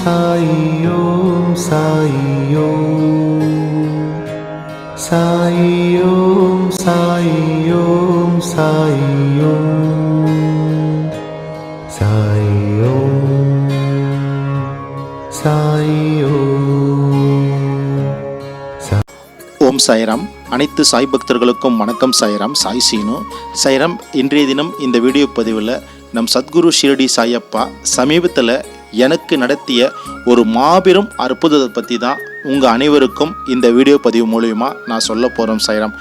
சாயி ஓம் சாயி ஓம் சாயி ஓம் சாயி ஓம் சாயி ஓம் சாயி ஓம் ஓம் சாய்ராம். அனைத்து சாய் பக்தர்களுக்கும் வணக்கம் சாய்ராம். சாய் சீனு. சாய்ராம் இன்றைய தினம் இந்த வீடியோ பதிவில் நம் சத்குரு ஷிரடி சாயப்பா சமீபத்தில் எனக்கு நடத்திய ஒரு மாபெரும் அற்புதத்தை பற்றி தான் உங்கள் அனைவருக்கும் இந்த வீடியோ பதிவு மூலிமா நான் சொல்ல போகிறோம் சைரம்.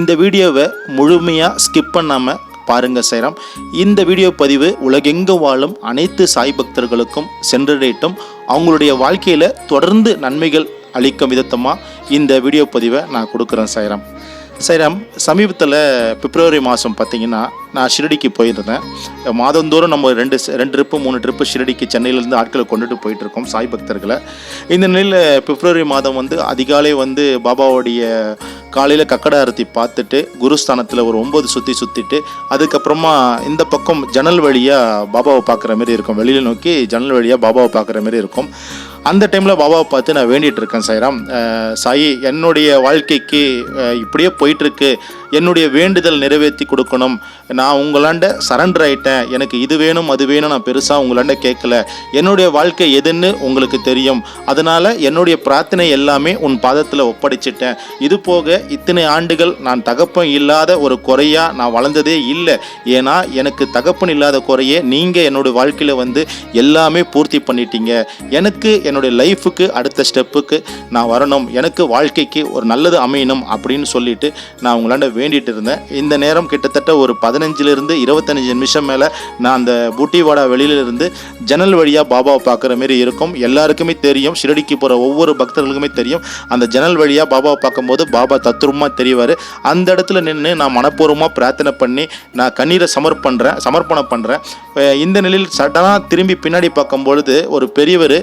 இந்த வீடியோவை முழுமையாக ஸ்கிப் பண்ணாமல் பாருங்க சைரம். இந்த வீடியோ பதிவு உலகெங்கு வாழும் அனைத்து சாய் பக்தர்களுக்கும் சென்றடையட்டும். அவங்களுடைய வாழ்க்கையில் தொடர்ந்து நன்மைகள் அளிக்கும் விதத்தமாக இந்த வீடியோ பதிவை நான் கொடுக்குறேன் சைராம். சைராம் சமீபத்தில் பிப்ரவரி மாதம் பார்த்திங்கன்னா நான் ஷிரடிக்கு போயிருந்தேன். மாதந்தோறும் நம்ம ரெண்டு ரெண்டு ட்ரிப்பு மூணு ட்ரிப்பு ஷிரடிக்கு சென்னையிலேருந்து ஆட்களை கொண்டுட்டு போயிட்டுருக்கோம் சாய் பக்தர்களை. இந்த நிலையில் பிப்ரவரி மாதம் வந்து அதிகாலை வந்து பாபாவுடைய காலையில் கக்கட ஆரத்தி பார்த்துட்டு குருஸ்தானத்தில் ஒரு ஒம்பது சுற்றி சுற்றிட்டு அதுக்கப்புறமா இந்த பக்கம் ஜன்னல் வழியாக பாபாவை பார்க்குற மாதிரி இருக்கும். வெளியில் நோக்கி ஜன்னல் வழியாக பாபாவை பார்க்குற மாதிரி இருக்கும். அந்த டைமில் பாபாவை பார்த்து நான் வேண்டிகிட்டு இருக்கேன் சாய்ராம் சாயி என்னுடைய வாழ்க்கைக்கு இப்படியே போயிட்டுருக்கு. என்னுடைய வேண்டுதல் நிறைவேற்றி கொடுக்கணும். நான் நான் உங்களாண்ட சரண்டர் ஆயிட்டேன். எனக்கு இது வேணும் அது வேணும் நான் பெருசாக உங்களாண்ட கேட்கல. என்னுடைய வாழ்க்கை எதுன்னு உங்களுக்கு தெரியும். அதனால் என்னுடைய பிரார்த்தனை எல்லாமே உன் பாதத்தில் ஒப்படைச்சிட்டேன். இது போக இத்தனை ஆண்டுகள் நான் தகப்பன் இல்லாத ஒரு குறையாக நான் வளர்ந்ததே இல்லை. ஏன்னா எனக்கு தகப்பன் இல்லாத குறையே நீங்கள் என்னோட வாழ்க்கையில் வந்து எல்லாமே பூர்த்தி பண்ணிட்டீங்க. எனக்கு என்னுடைய லைஃபுக்கு அடுத்த ஸ்டெப்புக்கு நான் வரணும். எனக்கு வாழ்க்கைக்கு ஒரு நல்லது அமையணும் அப்படின்னு சொல்லிட்டு நான் உங்களாண்ட வேண்டிட்டு இருந்தேன். இந்த நேரம் கிட்டத்தட்ட ஒரு பதினஞ்சு பதினஞ்சிலிருந்து இருபத்தஞ்சு நிமிஷம் மேலே நான் அந்த புட்டிவாடா வெளியிலிருந்து ஜன்னல் வழியாக பாபாவை பார்க்குற மாரி இருக்கும். எல்லாருக்குமே தெரியும். ஷிரடிக்கு போகிற ஒவ்வொரு பக்தர்களுக்குமே தெரியும். அந்த ஜன்னல் வழியாக பாபாவை பார்க்கும்போது பாபா தத்ரூபமாக தெரிவார். அந்த இடத்துல நின்று நான் மனப்பூர்வமாக பிரார்த்தனை பண்ணி நான் கண்ணீரை சமர்ப்ப பண்ணுறேன் சமர்ப்பணம் பண்ணுறேன் இந்த நிலையில் சடனாக திரும்பி பின்னாடி பார்க்கும்பொழுது ஒரு பெரியவர்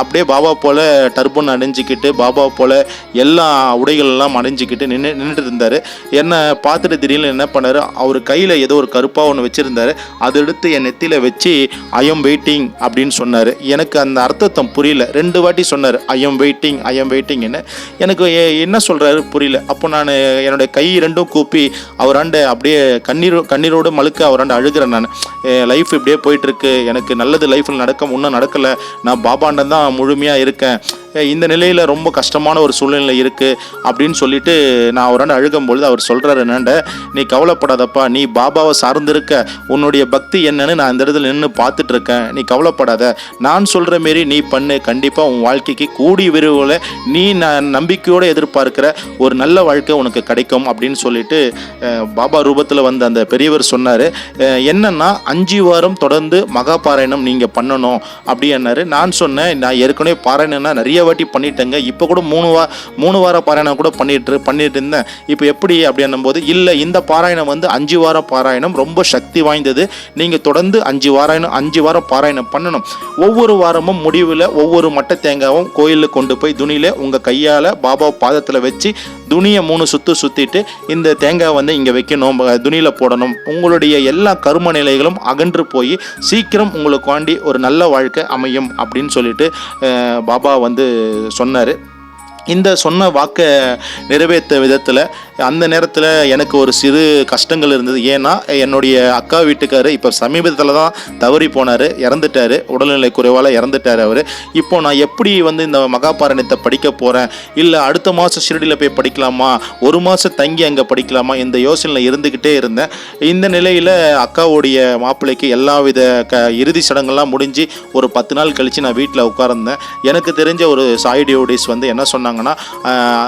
அப்படியே பாபா போல் டர்பன் அணிஞ்சிக்கிட்டு பாபா போல் எல்லா உடைகள் எல்லாம் அணிஞ்சிக்கிட்டு நின்று நின்றுட்டு இருந்தார். என்னை பார்த்துட்டு திடீர்னு என்ன பண்ணார் அவர் கையில் ஏதோ ஒரு கருப்பாக ஒன்று வச்சுருந்தாரு. அதை எடுத்து என் நெத்தியில் வச்சு ஐஎம் வெயிட்டிங் அப்படின்னு சொன்னார். எனக்கு அந்த அர்த்தத்தம் புரியல. ரெண்டு வாட்டி சொன்னார் ஐஎம் வெயிட்டிங் ஐஎம் வெயிட்டிங்னு எனக்கு என்ன சொல்கிறாரு புரியல. அப்போ நான் என்னுடைய கை ரெண்டும் கூப்பி அவராண்ட அப்படியே கண்ணீர் கண்ணீரோடு மழுக்க அவராண்ட அழுகிறேன் நான். லைஃப் இப்படியே போயிட்டுருக்கு எனக்கு நல்லது லைஃப்பில் நடக்க இன்னும் நடக்கலை. நான் பாபாண்டன் தான் முழுமையாக இருக்கேன். இந்த நிலையில் ரொம்ப கஷ்டமான ஒரு சூழ்நிலை இருக்குது அப்படின்னு சொல்லிட்டு நான் அவராண்ட அழுகும்பொழுது அவர் சொல்கிறாரு என்னண்ட நீ கவலைப்படாதப்பா நீ பாபாவை சார்ந்திருக்க. உன்னுடைய பக்தி என்னன்னு நான் இந்த இடத்துல நின்று பார்த்துட்டு இருக்கேன் நீ கவலைப்படாத. நான் சொல்கிற மாரி நீ பண்ணு. கண்டிப்பாக உன் வாழ்க்கைக்கு கூடிய விரைவில் நீ நான் நம்பிக்கையோடு எதிர்பார்க்கிற ஒரு நல்ல வாழ்க்கை உனக்கு கிடைக்கும். அப்படின்னு சொல்லிட்டு பாபா ரூபத்தில் வந்த அந்த பெரியவர் சொன்னார். என்னன்னா அஞ்சு வாரம் தொடர்ந்து மகா பாராயணம் நீங்கள் பண்ணணும் அப்படின்னாரு நான் சொன்னேன் நான் ஏற்கனவே பாராயணம்னா நிறைய வாட்டி பண்ணிட்டேங்க. இப்போ கூட மூணு வா மூணு வார பாராயணம் கூட பண்ணிட்டு பண்ணிட்டு இருந்தேன். இப்போ எப்படி அப்படின்னும் போது இல்லை இந்த பாராயணம் வந்து அஞ்சு வார பாராயணம் ரொம்ப சக்தி வாய்ந்தது. நீங்கள் தொடர்ந்து அஞ்சு வாராயணம் அஞ்சு வாரம் பாராயணம் பண்ணணும். ஒவ்வொரு வாரமும் முடிவில் ஒவ்வொரு மட்டை தேங்காவும் கோயிலில் கொண்டு போய் துணியில் உங்கள் கையால் பாபா பாதத்தில் வச்சு துணியை மூணு சுற்று சுற்றிட்டு இந்த தேங்காய் வந்து இங்கே வைக்கணும் துணியில் போடணும். உங்களுடைய எல்லா கரும நிலைகளும் அகன்று போய் சீக்கிரம் உங்களுக்கு வாண்டி ஒரு நல்ல வாழ்க்கை அமையும் அப்படின்னு சொல்லிட்டு பாபா வந்து சொன்னார். இந்த சொன்ன வாக்கை நிறைவேற்ற விதத்தில் அந்த நேரத்தில் எனக்கு ஒரு சிறு கஷ்டங்கள் இருந்தது. ஏன்னா என்னுடைய அக்கா வீட்டுக்காரு இப்போ சமீபத்தில் தான் தவறி போனார் இறந்துட்டார். உடல்நிலை குறைவால் இறந்துட்டார் அவர். இப்போ நான் எப்படி வந்து இந்த மகாபாரணத்தை படிக்க போகிறேன் இல்லை அடுத்த மாதம் ஷிரடியில் போய் படிக்கலாமா? ஒரு மாதம் தங்கி அங்கே படிக்கலாமா? இந்த யோசனையில் இருந்துக்கிட்டே இருந்தேன். இந்த நிலையில் அக்காவுடைய மாப்பிள்ளைக்கு எல்லா வித க இறுதி சடங்கெல்லாம் முடிஞ்சு ஒரு பத்து நாள் கழித்து நான் வீட்டில் உட்கார்ந்தேன். எனக்கு தெரிஞ்ச ஒரு சாய் டியோடிஸ் வந்து என்ன சொன்னாங்கன்னா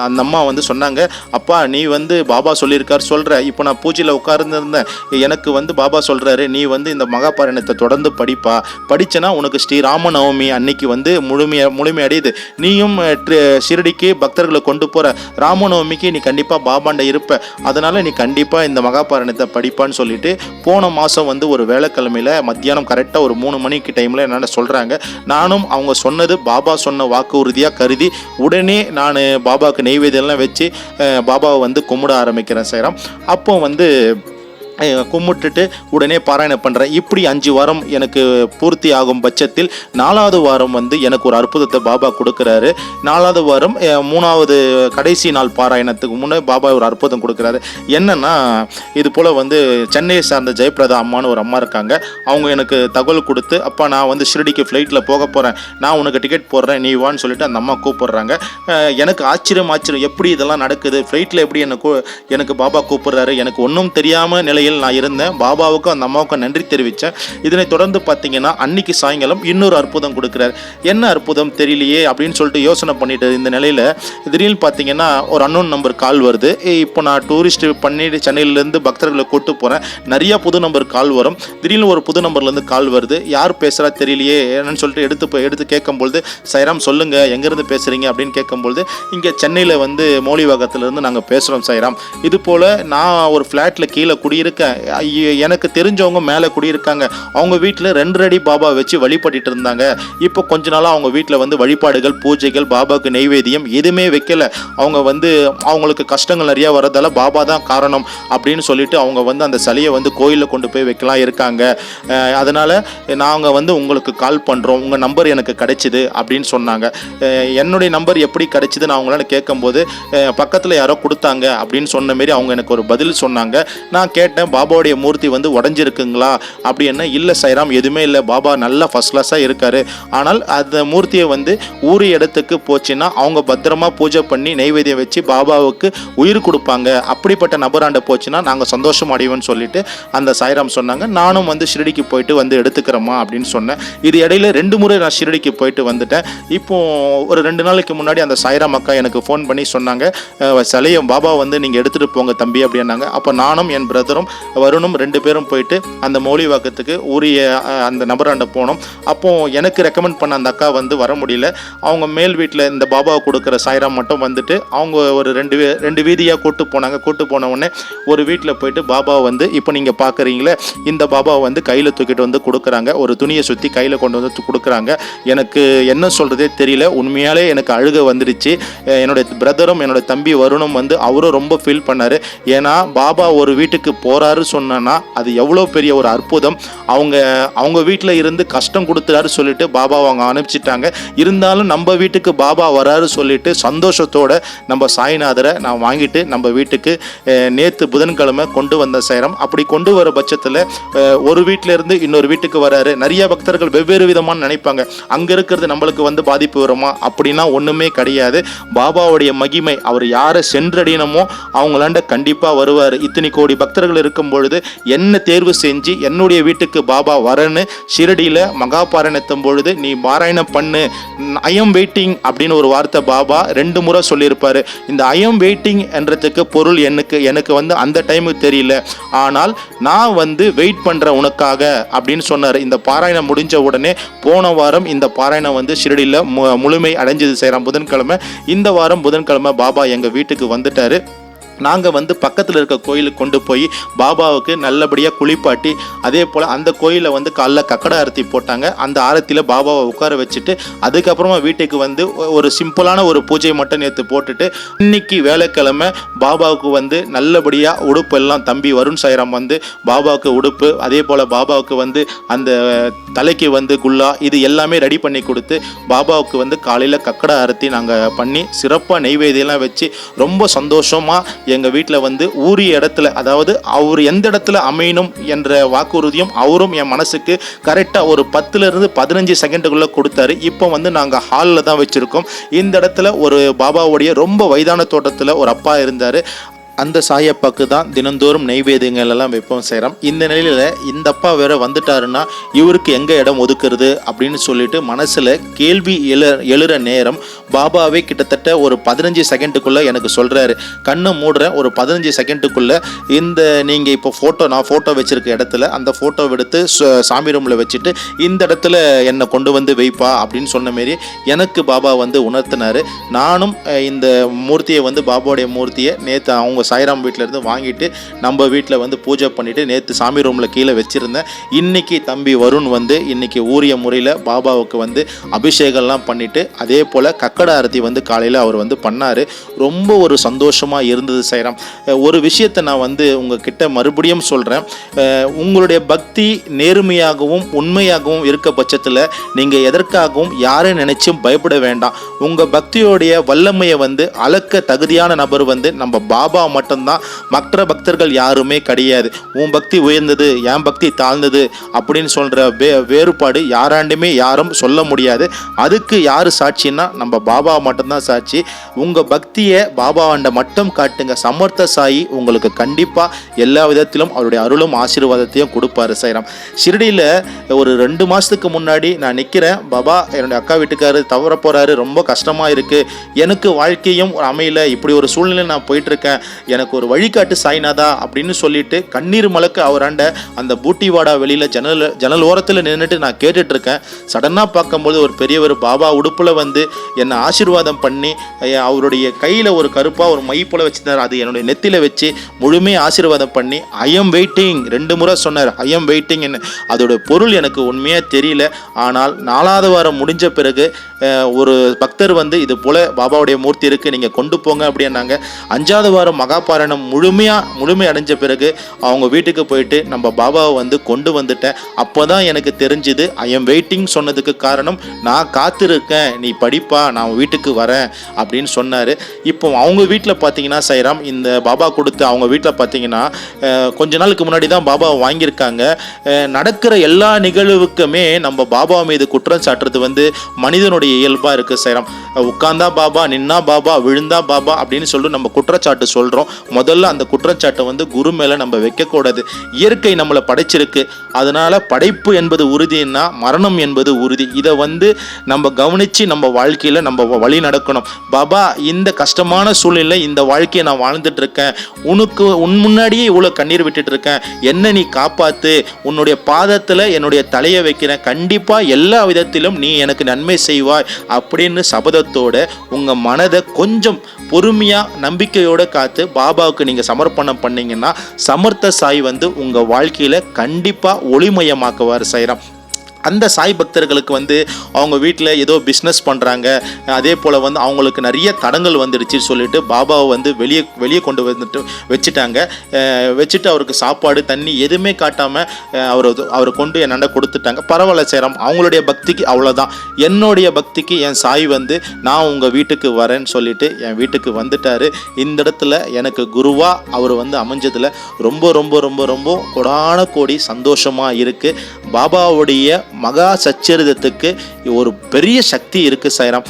அந்த அம்மா வந்து சொன்னாங்க அப்பா நீ வந்து வந்து பாபா சொல்லியிருக்கார் சொல்கிற இப்போ நான் பூஜையில் உட்கார்ந்துருந்தேன். எனக்கு வந்து பாபா சொல்கிறாரு நீ வந்து இந்த மகாபாரணத்தை தொடர்ந்து படிப்பா. படித்தனா உனக்கு ஸ்ரீ ராமநவமி அன்னைக்கு வந்து முழுமையாக முழுமையடையுது. நீயும் ட்ரி- ஷிரடிக்கு பக்தர்களை கொண்டு போகிற ராமநவமிக்கு நீ கண்டிப்பாக பாபாண்ட இருப்ப. அதனால் நீ கண்டிப்பாக இந்த மகாபாரணத்தை படிப்பான்னு சொல்லிட்டு போன மாதம் வந்து ஒரு வேலைக்கிழமையில் மத்தியானம் கரெக்டாக ஒரு மூணு மணிக்கு டைமில் என்னென்ன சொல்கிறாங்க நானும் அவங்க சொன்னது பாபா சொன்ன வாக்கு உறுதியாக கருதி உடனே நான் பாபாவுக்கு நெய்வேதியெல்லாம் வச்சு பாபாவை வந்து கும்பிட ஆரம்பிக்கிறேன் சேரம். அப்போ வந்து கும்பிட்டுட்டு உடனே பாராயணம் பண்ணுறேன் இப்படி அஞ்சு வாரம் எனக்கு பூர்த்தி ஆகும் பட்சத்தில் நாலாவது வாரம் வந்து எனக்கு ஒரு அற்புதத்தை பாபா கொடுக்குறாரு. நாலாவது வாரம் மூணாவது கடைசி நாள் பாராயணத்துக்கு முன்னே பாபா ஒரு அற்புதம் கொடுக்குறாரு. என்னன்னா இது போல் வந்து சென்னையை சார்ந்த ஜெயபிரதா அம்மான்னு ஒரு அம்மா இருக்காங்க. அவங்க எனக்கு தகவல் கொடுத்து அப்பா நான் வந்து ஷிரடிக்கு ஃப்ளைட்டில் போக போகிறேன் நான் உனக்கு டிக்கெட் போடுறேன். நீ வான்னு சொல்லிட்டு அந்த அம்மா கூப்பிடுறாங்க. எனக்கு ஆச்சரியம் ஆச்சரியம். எப்படி இதெல்லாம் நடக்குது? ஃப்ளைட்டில் எப்படி என்ன கூ- எனக்கு பாபா கூப்பிடுறாரு? எனக்கு ஒன்றும் தெரியாமல் நிலை நிலையில் நான் இருந்தேன். பாபாவுக்கும் அந்த அம்மாவுக்கும் நன்றி தெரிவித்தேன். இதனை தொடர்ந்து பார்த்தீங்கன்னா அன்னைக்கு சாயங்காலம் இன்னொரு அற்புதம் கொடுக்குறாரு. என்ன அற்புதம் தெரியலையே அப்படின்னு சொல்லிட்டு யோசனை பண்ணிட்டு இந்த நிலையில் திடீர்னு பார்த்தீங்கன்னா ஒரு அன்னோன் நம்பர் கால் வருது. இப்போ நான் டூரிஸ்ட் பண்ணி சென்னையிலேருந்து பக்தர்களை கூட்டு போகிறேன் நிறைய புது நம்பர் கால் வரும். திடீர்னு ஒரு புது நம்பர்லேருந்து கால் வருது. யார் பேசுகிறா தெரியலையே என்னன்னு சொல்லிட்டு எடுத்து போய் எடுத்து கேட்கும்பொழுது சைராம் சொல்லுங்கள் எங்கேருந்து பேசுகிறீங்க அப்படின்னு கேட்கும்பொழுது இங்கே சென்னையில் வந்து மௌலிவாகத்திலேருந்து நாங்கள் பேசுகிறோம் சைராம். இது போல் நான் ஒரு ஃப்ளாட்டில் கீழே குடியிருக்கேன் இருக்கேன். எனக்கு தெரிஞ்சவங்க மேலே குடியிருக்காங்க. அவங்க வீட்டில் ரெண்டு அடி பாபா வச்சு வழிபட்டுட்டு இருந்தாங்க. இப்போ கொஞ்ச நாளாக அவங்க வீட்டில் வந்து வழிபாடுகள் பூஜைகள் பாபாவுக்கு நெய்வேத்தியம் எதுவுமே வைக்கல. அவங்க வந்து அவங்களுக்கு கஷ்டங்கள் நிறையா வரதால பாபா தான் காரணம் அப்படின்னு சொல்லிட்டு அவங்க வந்து அந்த சிலையை வந்து கோயிலில் கொண்டு போய் வைக்கலாம் இருக்காங்க. அதனால் நாங்கள் வந்து உங்களுக்கு கால் பண்ணுறோம் உங்கள் நம்பர் எனக்கு கிடைச்சிது அப்படின்னு சொன்னாங்க. என்னுடைய நம்பர் எப்படி கிடைச்சிது நான் அவங்களால கேட்கும்போது பக்கத்தில் யாரோ கொடுத்தாங்க அப்படின்னு சொன்ன மாரி அவங்க எனக்கு ஒரு பதில் சொன்னாங்க. நான் கேட்டேன் பாபாவுடைய மூர்த்தி வந்து உடஞ்சிருக்குங்களா அப்படின்னா இல்லை சைராம் எதுவுமே இல்லை. பாபா நல்லா ஃபஸ்ட் கிளாஸாக இருக்கார். ஆனால் அந்த மூர்த்தியை வந்து ஊர் இடத்துக்கு போச்சுன்னா அவங்க பத்திரமா பூஜை பண்ணி நெய்வேதியம் வச்சு பாபாவுக்கு உயிர் கொடுப்பாங்க. அப்படிப்பட்ட நபராண்ட போச்சுன்னா நாங்கள் சந்தோஷம் அடைவோம்னு சொல்லிட்டு அந்த சாய்ராம் சொன்னாங்க. நானும் வந்து ஷிரடிக்கு போயிட்டு வந்து எடுத்துக்கிறோமா அப்படின்னு சொன்னேன். இது இடையில ரெண்டு முறை நான் ஷிரடிக்கு போயிட்டு வந்துட்டேன். இப்போ ஒரு ரெண்டு நாளைக்கு முன்னாடி அந்த சாய்ராம் அக்கா எனக்கு ஃபோன் பண்ணி சொன்னாங்க சிலையும் சிலையை பாபா வந்து நீங்கள் எடுத்துகிட்டு போங்க தம்பி அப்படின்னாங்க. அப்போ நானும் என் பிரதரும் வருணும் ரெண்டு பேரும் போயிட்டு அந்த மௌலிவாக்கத்துக்கு உரிய அந்த நபராண்ட போனோம் அப்போ எனக்கு ரெக்கமெண்ட் பண்ண அந்த அக்கா வந்து வர முடியல. அவங்க மேல் வீட்டில் இந்த பாபாவை கொடுக்குற சாய்ராம் மட்டும் வந்துட்டு அவங்க ஒரு ரெண்டு ரெண்டு வீதியாக கூட்டு போனாங்க. கூட்டு போன உடனே ஒரு வீட்டில் போயிட்டு பாபாவை வந்து இப்போ நீங்கள் பார்க்குறீங்களே இந்த பாபாவை வந்து கையில் தூக்கிட்டு வந்து கொடுக்குறாங்க. ஒரு துணியை சுற்றி கையில் கொண்டு வந்து கொடுக்குறாங்க. எனக்கு என்ன சொல்கிறதே தெரியல. உண்மையாலே எனக்கு அழுக வந்துடுச்சு. என்னுடைய பிரதரும் என்னோட தம்பி வருணும் வந்து அவரும் ரொம்ப ஃபீல் பண்ணார். ஏன்னா பாபா ஒரு வீட்டுக்கு போகிற போகிறாரு சொன்னா அது எவ்வளோ பெரிய ஒரு அற்புதம். அவங்க அவங்க வீட்டில் இருந்து கஷ்டம் கொடுத்துறாரு சொல்லிட்டு பாபா அவங்க அனுப்பிச்சிட்டாங்க. இருந்தாலும் நம்ம வீட்டுக்கு பாபா வராரு சொல்லிட்டு சந்தோஷத்தோட நம்ம சாய்நாதரை நான் வாங்கிட்டு நம்ம வீட்டுக்கு நேற்று புதன்கிழமை கொண்டு வந்த சேரம். அப்படி கொண்டு வர பட்சத்தில் ஒரு வீட்டிலேருந்து இன்னொரு வீட்டுக்கு வராரு. நிறைய பக்தர்கள் வெவ்வேறு விதமான நினைப்பாங்க. அங்கே இருக்கிறது நம்மளுக்கு வந்து பாதிப்பு வருமா? அப்படின்னா ஒன்றுமே கிடையாது. பாபாவுடைய மகிமை அவர் யாரை சென்றடையணுமோ அவங்களாண்ட கண்டிப்பாக வருவார். இத்தனை கோடி பக்தர்கள் இருக்கும் பொழுது என்ன தேர்வு செஞ்சு என்னுடைய வீட்டுக்கு பாபா வரன்னு ஷிரடியில் மகாபாரணத்தும் பொழுது நீ பாராயணம் பண்ணு ஐஎம் வெயிட்டிங் அப்படின்னு ஒரு வார்த்தை பாபா ரெண்டு முறை சொல்லியிருப்பார். இந்த ஐஎம் வெயிட்டிங் என்றதுக்கு பொருள் எனக்கு எனக்கு வந்து அந்த டைமுக்கு தெரியல. ஆனால் நான் வந்து வெயிட் பண்ணுறேன் உனக்காக அப்படின்னு சொன்னார். இந்த பாராயணம் முடிஞ்ச உடனே போன வாரம் இந்த பாராயணம் வந்து ஷிரடியில் மு முழுமை அடைஞ்சது. செய்கிறான் புதன்கிழமை இந்த வாரம் புதன்கிழமை பாபா எங்கள் வீட்டுக்கு வந்துட்டாரு. நாங்கள் வந்து பக்கத்தில் இருக்க கோயிலுக்கு கொண்டு போய் பாபாவுக்கு நல்லபடியாக குளிப்பாட்டி அதே போல் அந்த கோயிலில் வந்து காலைல கக்கட ஆரத்தி போட்டாங்க. அந்த ஆரத்தியில் பாபாவை உட்கார வச்சுட்டு அதுக்கப்புறமா வீட்டுக்கு வந்து ஒரு சிம்பிளான ஒரு பூஜை மட்டும் நேற்று போட்டுட்டு இன்னைக்கு வேலைக்கிழமை பாபாவுக்கு வந்து நல்லபடியாக உடுப்பு எல்லாம் தம்பி வருண் சைராம் வந்து பாபாவுக்கு உடுப்பு அதே போல் பாபாவுக்கு வந்து அந்த தலைக்கு வந்து குல்லா இது எல்லாமே ரெடி பண்ணி கொடுத்து பாபாவுக்கு வந்து காலையில் கக்கட ஆரத்தி நாங்கள் பண்ணி சிறப்பாக நெய்வேதியெல்லாம் வச்சு ரொம்ப சந்தோஷமாக எங்கள் வீட்டில் வந்து ஊரிய இடத்துல அதாவது அவர் எந்த இடத்துல அமையணும் என்ற வாக்குறுதியும் அவரும் என் மனசுக்கு கரெக்டாக ஒரு பத்துலேருந்து பதினஞ்சு செகண்டுக்குள்ளே கொடுத்தாரு. இப்போ வந்து நாங்கள் ஹாலில் தான் வச்சுருக்கோம். இந்த இடத்துல ஒரு பாபாவுடைய ரொம்ப வயதான தோட்டத்தில் ஒரு அப்பா இருந்தார். அந்த சாயப்பாக்கு தான் தினந்தோறும் நெய்வேதியங்கள் எல்லாம் வைப்போம் செய்கிறோம் இந்த நிலையில் இந்த அப்பா வேற வந்துட்டாருன்னா இவருக்கு எங்கே இடம் ஒதுக்குறது அப்படின்னு சொல்லிட்டு மனசில் கேள்வி எழு எழுற நேரம் பாபாவே கிட்டத்தட்ட ஒரு பதினஞ்சு செகண்டுக்குள்ளே எனக்கு சொல்கிறாரு கண்ணை மூடுற ஒரு பதினஞ்சு செகண்டுக்குள்ளே இந்த நீங்கள் இப்போ ஃபோட்டோ நான் ஃபோட்டோ வச்சுருக்க இடத்துல அந்த ஃபோட்டோ எடுத்து சாமி ரூமில் வச்சுட்டு இந்த இடத்துல என்னை கொண்டு வந்து வைப்பா அப்படின்னு சொன்ன மாரி எனக்கு பாபா வந்து உணர்த்தினார். நானும் இந்த மூர்த்தியை வந்து பாபாவுடைய மூர்த்தியை நேற்று அவங்க சாய்ராம் வீட்டிலேருந்து வாங்கிட்டு நம்ம வீட்டில் வந்து பூஜை பண்ணிவிட்டு நேற்று சாமி ரூமில் கீழே வச்சுருந்தேன் இன்றைக்கி தம்பி வருண் வந்து இன்னைக்கு ஊரிய முறையில் பாபாவுக்கு வந்து அபிஷேகம்லாம் பண்ணிவிட்டு அதே போல் கக்கட ஆரத்தி வந்து காலையில் அவர் வந்து பண்ணார். ரொம்ப ஒரு சந்தோஷமாக இருந்தது சாய்ராம். ஒரு விஷயத்தை நான் வந்து உங்ககிட்ட மறுபடியும் சொல்கிறேன் உங்களுடைய பக்தி நேர்மையாகவும் உண்மையாகவும் இருக்க பட்சத்தில் நீங்கள் எதற்காகவும் யாரை நினைச்சும் பயப்பட வேண்டாம். உங்கள் பக்தியோடைய வல்லமையை வந்து அளக்க தகுதியான நபர் வந்து நம்ம பாபா மட்டும்தான். மற்ற பக்தர்கள் யாருமே கிடையாது. உன் பக்தி உயர்ந்தது என் பக்தி தாழ்ந்தது அப்படின்னு சொல்கிற வே வேறுபாடு யாராண்டுமே யாரும் சொல்ல முடியாது. அதுக்கு யார் சாட்சின்னா நம்ம பாபா மட்டும்தான் சாட்சி. உங்கள் பக்தியை பாபாவாண்ட மட்டும் காட்டுங்க. சமர்த்த சாயி உங்களுக்கு கண்டிப்பாக எல்லா விதத்திலும் அவருடைய அருளும் ஆசீர்வாதத்தையும் கொடுப்பாரு சைராம் ஷிரடியில் ஒரு ரெண்டு மாதத்துக்கு முன்னாடி நான் நிற்கிறேன் பாபா என்னுடைய அக்கா வீட்டுக்காரர் தவற போகிறாரு ரொம்ப கஷ்டமாக இருக்குது எனக்கு வாழ்க்கையும் அமையல. இப்படி ஒரு சூழ்நிலை நான் போயிட்டுருக்கேன் எனக்கு ஒரு வழிகாட்டு சாய்நாதா அப்படின்னு சொல்லிட்டு கண்ணீர் மலக்கு அவராண்ட அந்த பூட்டிவாடா வெளியில் ஜன்னல் ஜன்னல் ஓரத்தில் நின்றுட்டு நான் கேட்டுட்ருக்கேன். சடனாக பார்க்கும்போது ஒரு பெரியவர் பாபா உடுப்பில் வந்து என்னை ஆசீர்வாதம் பண்ணி அவருடைய கையில் ஒரு கருப்பாக ஒரு மை போல வச்சுருந்தார். அது என்னுடைய நெத்தியில் வச்சு முழுமையாக ஆசீர்வாதம் பண்ணி ஐ எம் வெயிட்டிங் ரெண்டு முறை சொன்னார். ஐ எம் வெயிட்டிங்னு அதோட பொருள் எனக்கு உண்மையாக தெரியல. ஆனால் நாலாவது வாரம் முடிஞ்ச பிறகு ஒரு பக்தர் வந்து இது போல் பாபாவுடைய மூர்த்தி இருக்குது நீங்கள் கொண்டு போங்க அப்படின்னாங்க. அஞ்சாவது வாரம் மகாபாரணம் முழுமையாக முழுமை அடைஞ்ச பிறகு அவங்க வீட்டுக்கு போயிட்டு நம்ம பாபாவை வந்து கொண்டு வந்துட்டேன். அப்போ தான் எனக்கு தெரிஞ்சுது ஐ எம் வெயிட்டிங் சொன்னதுக்கு காரணம் நான் காத்திருக்கேன் நீ படிப்பா நான் வீட்டுக்கு வரேன் அப்படின்னு சொன்னார். இப்போ அவங்க வீட்டில் பார்த்தீங்கன்னா சைராம் இந்த பாபா கொடுத்து அவங்க வீட்டில் பார்த்தீங்கன்னா கொஞ்ச நாளுக்கு முன்னாடி தான் பாபாவை வாங்கியிருக்காங்க. நடக்கிற எல்லா நிகழ்வுக்குமே நம்ம பாபா மீது குற்றம் சாட்டுறது வந்து மனிதனுடைய இயல்பாக இருக்குது சைராம். உட்காந்தா பாபா நின்னா பாபா விழுந்தா பாபா அப்படின்னு சொல்லி நம்ம குற்றச்சாட்டு சொல்கிறோம் முதல்ல அந்த குற்றச்சாட்டை வந்து குரு மேலே நம்ம வைக்கக்கூடாது. இயற்கை நம்மளை படைச்சிருக்கு. அதனால் படைப்பு என்பது உறுதின்னா மரணம் என்பது உறுதி. இதை வந்து நம்ம கவனித்து நம்ம வாழ்க்கையில் நம்ம வழி நடக்கணும். பாபா இந்த கஷ்டமான சூழ்நிலை இந்த வாழ்க்கையை நான் வாழ்ந்துட்டு இருக்கேன் உனக்கு உன் முன்னாடியே இவ்வளோ கண்ணீர் விட்டுட்டு இருக்கேன் என்ன நீ காப்பாற்று உன்னுடைய பாதத்தில் என்னுடைய தலையை வைக்கிறேன். கண்டிப்பாக எல்லா விதத்திலும் நீ எனக்கு நன்மை செய்வாய் அப்படின்னு சபதத்தோட உங்கள் மனதை கொஞ்சம் பொறுமையாக நம்பிக்கையோடு காத்து பாபாவுக்கு நீங்கள் சமர்ப்பணம் பண்ணீங்கன்னா சமர்த்த சாய் வந்து உங்கள் வாழ்க்கையில் கண்டிப்பாக ஒளிமயமாக்குவார் சைராம். அந்த சாய் பக்தர்களுக்கு வந்து அவங்க வீட்டில் ஏதோ பிஸ்னஸ் பண்ணுறாங்க அதே போல் வந்து அவங்களுக்கு நிறைய தடங்கள் வந்துடுச்சு சொல்லிட்டு பாபாவை வந்து வெளியே வெளியே கொண்டு வந்துட்டு வச்சுட்டாங்க. வச்சுட்டு அவருக்கு சாப்பாடு தண்ணி எதுவுமே காட்டாமல் அவர் அவரை கொண்டு என்னண்ட கொடுத்துட்டாங்க. பரவாயில்ல சேரம் அவங்களுடைய பக்திக்கு அவ்வளோதான் என்னுடைய பக்திக்கு என் சாய் வந்து நான் உங்கள் வீட்டுக்கு வரேன்னு சொல்லிட்டு என் வீட்டுக்கு வந்துட்டார். இந்த இடத்துல எனக்கு குருவாக அவர் வந்து அமைஞ்சதில் ரொம்ப ரொம்ப ரொம்ப ரொம்ப கொடான கோடி சந்தோஷமாக இருக்குது பாபாவுடைய மகா சச்சரிதத்துக்கு ஒரு பெரிய சக்தி இருக்குது சைராம்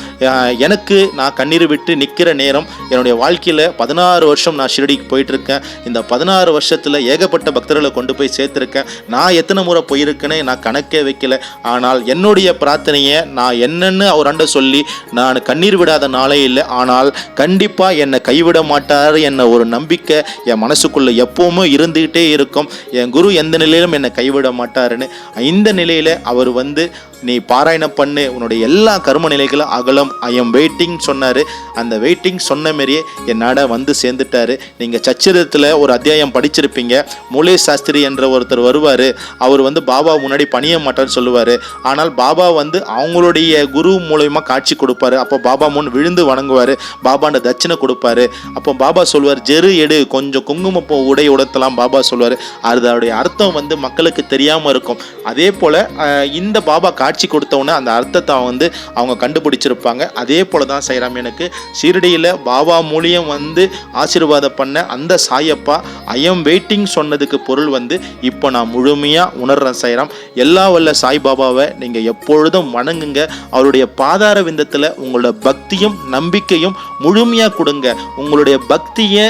எனக்கு நான் கண்ணீர் விட்டு நிற்கிற நேரம் என்னுடைய வாழ்க்கையில் பதினாறு வருஷம் நான் ஷிரடிக்கு போயிட்டுருக்கேன். இந்த பதினாறு வருஷத்தில் ஏகப்பட்ட பக்தர்களை கொண்டு போய் சேர்த்துருக்கேன். நான் எத்தனை முறை போயிருக்கேன்னு நான் கணக்கே வைக்கல. ஆனால் என்னுடைய பிரார்த்தனையை நான் என்னென்னு அவராண்ட சொல்லி நான் கண்ணீர் விடாத நாளே இல்லை. ஆனால் கண்டிப்பாக என்னை கைவிட மாட்டார் என்ன ஒரு நம்பிக்கை என் மனசுக்குள்ளே எப்போவுமே இருந்துக்கிட்டே இருக்கும். என் குரு எந்த நிலையிலும் என்னை கைவிட மாட்டாருன்னு. இந்த நிலையில் அவர் வந்து நீ பாராயணம் பண்ணு உன்னுடைய எல்லா கர்ம நிலைகளும் அகலம். ஐ எம் வெயிட்டிங் சொன்னார். அந்த வெயிட்டிங் சொன்ன மாரியே என்னோட வந்து சேர்ந்துட்டாரு. நீங்கள் சச்சரித்தில் ஒரு அத்தியாயம் படிச்சிருப்பீங்க. மூலே சாஸ்திரி என்ற ஒருத்தர் வருவார். அவர் வந்து பாபா முன்னாடி பணிய மாட்டார்னு சொல்லுவார். ஆனால் பாபா வந்து அவங்களுடைய குரு மூலயமா காட்சி கொடுப்பாரு. அப்போ பாபா முன் விழுந்து வணங்குவார். பாபாண்ட தட்சிணை கொடுப்பாரு. அப்போ பாபா சொல்வார் ஜெரு எடு கொஞ்சம் குங்குமப்பூ உடை உடத்தலாம் பாபா சொல்வார். அதோடைய அர்த்தம் வந்து மக்களுக்கு தெரியாமல் இருக்கும். அதே போல் இந்த பாபா காட்சி கொடுத்தவொன்னே அந்த அர்த்தத்தை வந்து அவங்க கண்டுபிடிச்சிருப்பாங்க. அதே போல தான் சைராம் எனக்கு ஷீரடியில் பாபா மூலியம் வந்து ஆசீர்வாதம் பண்ண அந்த சாயப்பா ஐ எம் வெயிட்டிங் சொன்னதுக்கு பொருள் வந்து இப்போ நான் முழுமையாக உணர்றேன் சைராம். எல்லா வல்ல சாய்பாபாவை நீங்கள் எப்பொழுதும் வணங்குங்க. அவருடைய பாதார விந்தத்தில் உங்களோட பக்தியும் நம்பிக்கையும் முழுமையாக கொடுங்க. உங்களுடைய பக்தியை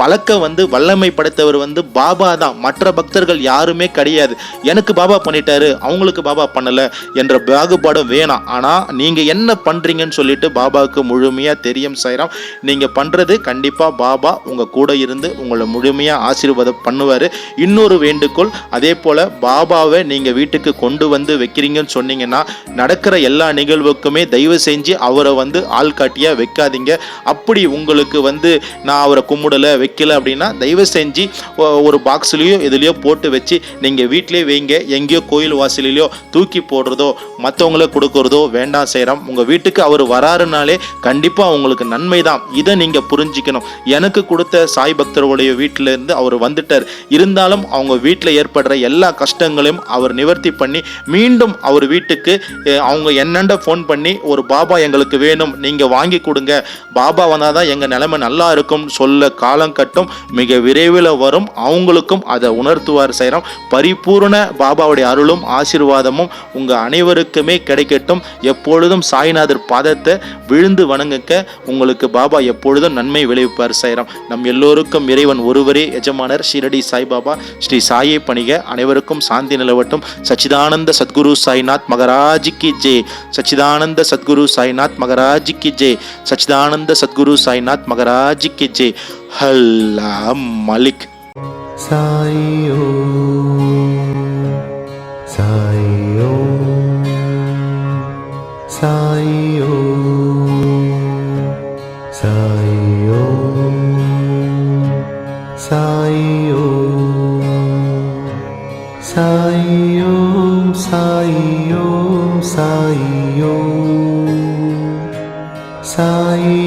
வழக்கை வந்து வல்லமை படைத்தவர் வந்து பாபா தான். மற்ற பக்தர்கள் யாருமே கிடையாது. எனக்கு பாபா பண்ணிட்டாரு அவங்களுக்கு பாபா பண்ணலை என்ற பாகுபாடும் வேணாம். ஆனால் நீங்கள் என்ன பண்ணுறீங்கன்னு சொல்லிட்டு பாபாவுக்கு முழுமையாக தெரியும் சைராம். நீங்கள் பண்ணுறது கண்டிப்பாக பாபா உங்கள் கூட இருந்து உங்களை முழுமையாக ஆசீர்வாதம் பண்ணுவார். இன்னொரு வேண்டுகோள் அதே போல் பாபாவை நீங்கள் வீட்டுக்கு கொண்டு வந்து வைக்கிறீங்கன்னு சொன்னீங்கன்னா நடக்கிற எல்லா நிகழ்வுக்குமே தயவு செஞ்சு அவரை வந்து ஆள்காட்டியாக வைக்காதீங்க. அப்படி உங்களுக்கு வந்து நான் அவரை கும்பிட போடலை வைக்கல அப்படின்னா தயவு செஞ்சு ஒரு பாக்ஸ்லேயோ எதுலேயோ போட்டு வச்சு நீங்கள் வீட்டிலே வைங்க. எங்கேயோ கோயில் வாசலிலையோ தூக்கி போடுறதோ மற்றவங்களுக்கு கொடுக்கறதோ வேண்டாம் செய்கிறோம் உங்கள் வீட்டுக்கு அவர் வராருனாலே கண்டிப்பாக உங்களுக்கு நன்மை தான். இதை நீங்கள் புரிஞ்சிக்கணும். எனக்கு கொடுத்த சாய் பக்தருடைய வீட்டிலேருந்து அவர் வந்துட்டார். இருந்தாலும் அவங்க வீட்டில் ஏற்படுற எல்லா கஷ்டங்களையும் அவர் நிவர்த்தி பண்ணி மீண்டும் அவர் வீட்டுக்கு அவங்க என்னண்ட ஃபோன் பண்ணி ஒரு பாபா எங்களுக்கு வேணும். நீங்கள் வாங்கி கொடுங்க. பாபா வந்தால் தான் எங்கள் நிலைமை நல்லா இருக்கும். சொல்ல காலங்கட்டம் மிக விரைவில் வரும். அவங்களுக்கும் அதை உணர்த்துவார் செய்கிறோம் பரிபூர்ண பாபாவுடைய அருளும் ஆசீர்வாதமும் உங்கள் அனைவருக்குமே கிடைக்கட்டும். எப்பொழுதும் சாய்நாதர் பாதத்தை விழுந்து வணங்குக்க உங்களுக்கு பாபா எப்பொழுதும் நன்மை விளைவிப்பார் செய்கிறோம் நம் எல்லோருக்கும் இறைவன் ஒருவரே எஜமானர் ஷீரடி சாய்பாபா. ஸ்ரீ சாயை பணிக. அனைவருக்கும் சாந்தி நிலவட்டும். சச்சிதானந்த சத்குரு சாய்நாத் மகராஜ் கி ஜெய். சச்சிதானந்த சத்குரு சாய்நாத் மகராஜ் கி ஜெய். சச்சிதானந்த சத்குரு சாய்நாத் மகராஜிக்கு கி ஜெய். هلا ملك سايو سايو سايو سايو سايو سايو سايو سايو سايو